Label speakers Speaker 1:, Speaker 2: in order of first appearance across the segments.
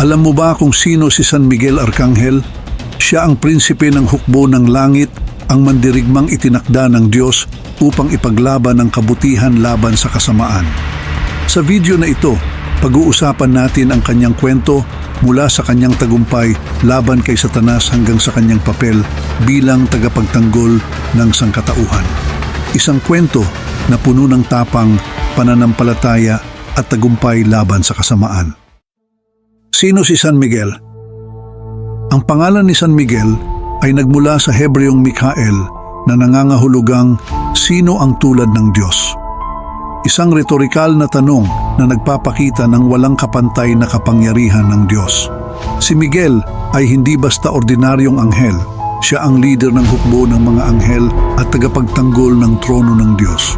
Speaker 1: Alam mo ba kung sino si San Miguel Arcangel? Siya ang prinsipe ng hukbo ng langit, ang mandirigmang itinakda ng Diyos upang ipaglaban ang kabutihan laban sa kasamaan. Sa video na ito, pag-uusapan natin ang kanyang kwento mula sa kanyang tagumpay laban kay Satanas hanggang sa kanyang papel bilang tagapagtanggol ng sangkatauhan. Isang kwento na puno ng tapang, pananampalataya at tagumpay laban sa kasamaan. Sino si San Miguel? Ang pangalan ni San Miguel ay nagmula sa Hebreong Mikael na nangangahulugang sino ang tulad ng Diyos. Isang retorikal na tanong na nagpapakita ng walang kapantay na kapangyarihan ng Diyos. Si Miguel ay hindi basta ordinaryong anghel, siya ang leader ng hukbo ng mga anghel at tagapagtanggol ng trono ng Diyos.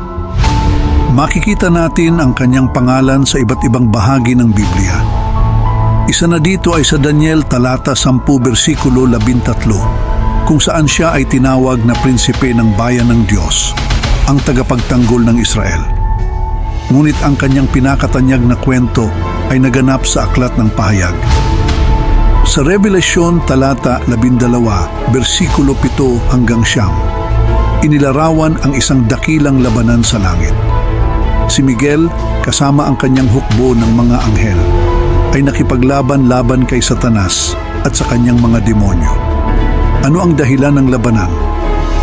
Speaker 1: Makikita natin ang kanyang pangalan sa iba't ibang bahagi ng Biblia. Isa na dito ay sa Daniel talata 10 versikulo 13 kung saan siya ay tinawag na prinsipe ng bayan ng Diyos, ang tagapagtanggol ng Israel. Ngunit ang kanyang pinakatanyag na kwento ay naganap sa aklat ng pahayag. Sa Revelasyon talata 12 versikulo 7 hanggang siyam, inilarawan ang isang dakilang labanan sa langit. Si Miguel kasama ang kanyang hukbo ng mga anghel ay nakipaglaban-laban kay Satanas at sa kanyang mga demonyo. Ano ang dahilan ng labanan?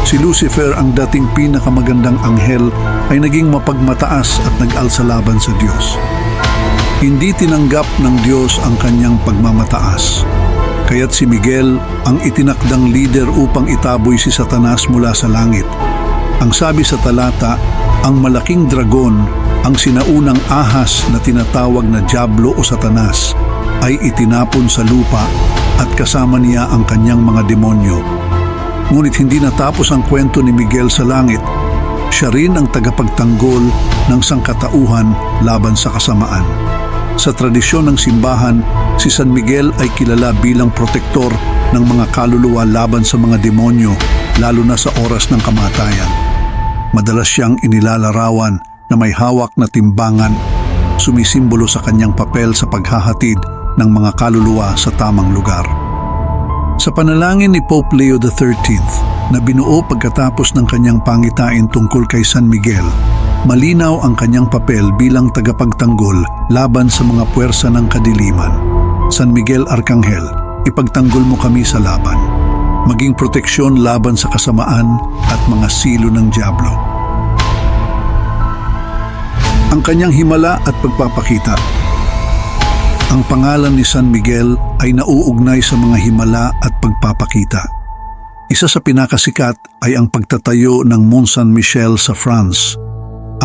Speaker 1: Si Lucifer ang dating pinakamagandang anghel ay naging mapagmataas at nag-alsa laban sa Diyos. Hindi tinanggap ng Diyos ang kanyang pagmamataas. Kaya't si Miguel ang itinakdang leader upang itaboy si Satanas mula sa langit. Ang sabi sa talata, ang malaking dragon ang sinaunang ahas na tinatawag na Diablo o Satanas ay itinapon sa lupa at kasama niya ang kanyang mga demonyo. Ngunit hindi natapos ang kwento ni Miguel sa langit. Siya rin ang tagapagtanggol ng sangkatauhan laban sa kasamaan. Sa tradisyon ng simbahan, si San Miguel ay kilala bilang protektor ng mga kaluluwa laban sa mga demonyo, lalo na sa oras ng kamatayan. Madalas siyang inilalarawan na may hawak na timbangan, sumisimbolo sa kanyang papel sa paghahatid ng mga kaluluwa sa tamang lugar. Sa panalangin ni Pope Leo XIII na binuo pagkatapos ng kanyang pangitain tungkol kay San Miguel, malinaw ang kanyang papel bilang tagapagtanggol laban sa mga puwersa ng kadiliman. San Miguel Arcangel, ipagtanggol mo kami sa laban. Maging proteksyon laban sa kasamaan at mga silo ng Diablo ang kanyang himala at pagpapakita. Ang pangalan ni San Miguel ay nauugnay sa mga himala at pagpapakita. Isa sa pinakasikat ay ang pagtatayo ng Mont Saint Michel sa France.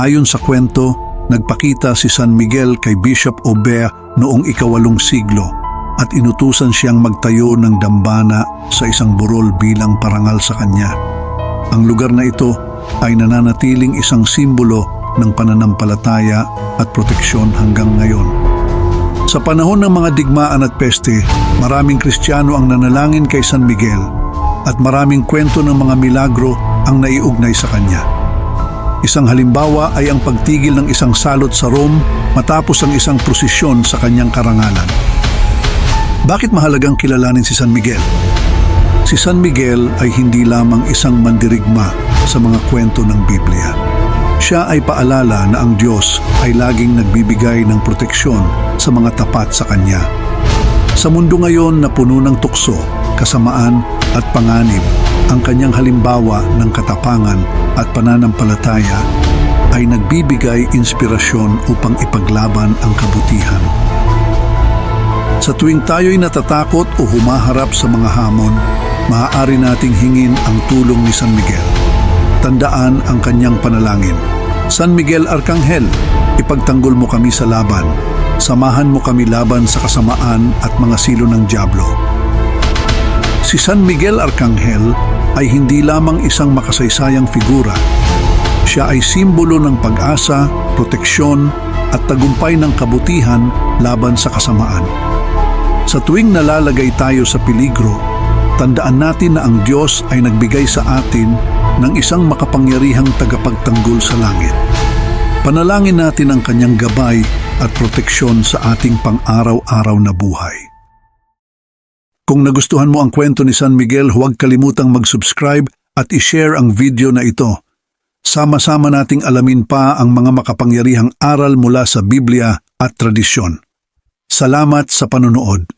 Speaker 1: Ayon sa kwento, nagpakita si San Miguel kay Bishop Aubert noong ikawalong siglo at inutusan siyang magtayo ng dambana sa isang burol bilang parangal sa kanya. Ang lugar na ito ay nananatiling isang simbolo ng pananampalataya at proteksyon hanggang ngayon. Sa panahon ng mga digmaan at peste, maraming Kristiyano ang nanalangin kay San Miguel at maraming kwento ng mga milagro ang naiugnay sa kanya. Isang halimbawa ay ang pagtigil ng isang salot sa Rome matapos ang isang prosesyon sa kanyang karangalan. Bakit mahalagang kilalanin si San Miguel? Si San Miguel ay hindi lamang isang mandirigma sa mga kwento ng Biblia. Siya ay paalala na ang Diyos ay laging nagbibigay ng proteksyon sa mga tapat sa Kanya. Sa mundo ngayon na puno ng tukso, kasamaan at panganib, ang kanyang halimbawa ng katapangan at pananampalataya ay nagbibigay inspirasyon upang ipaglaban ang kabutihan. Sa tuwing tayo'y natatakot o humaharap sa mga hamon, maaari nating hingin ang tulong ni San Miguel. Tandaan ang kanyang panalangin. San Miguel Arcangel, ipagtanggol mo kami sa laban. Samahan mo kami laban sa kasamaan at mga silo ng Diablo. Si San Miguel Arcangel ay hindi lamang isang makasaysayang figura. Siya ay simbolo ng pag-asa, proteksyon at tagumpay ng kabutihan laban sa kasamaan. Sa tuwing nalalagay tayo sa peligro, tandaan natin na ang Diyos ay nagbigay sa atin ng isang makapangyarihang tagapagtanggol sa langit. Panalangin natin ang kanyang gabay at proteksyon sa ating pang-araw-araw na buhay. Kung nagustuhan mo ang kwento ni San Miguel, huwag kalimutang mag-subscribe at i-share ang video na ito. Sama-sama nating alamin pa ang mga makapangyarihang aral mula sa Biblia at tradisyon. Salamat sa panonood.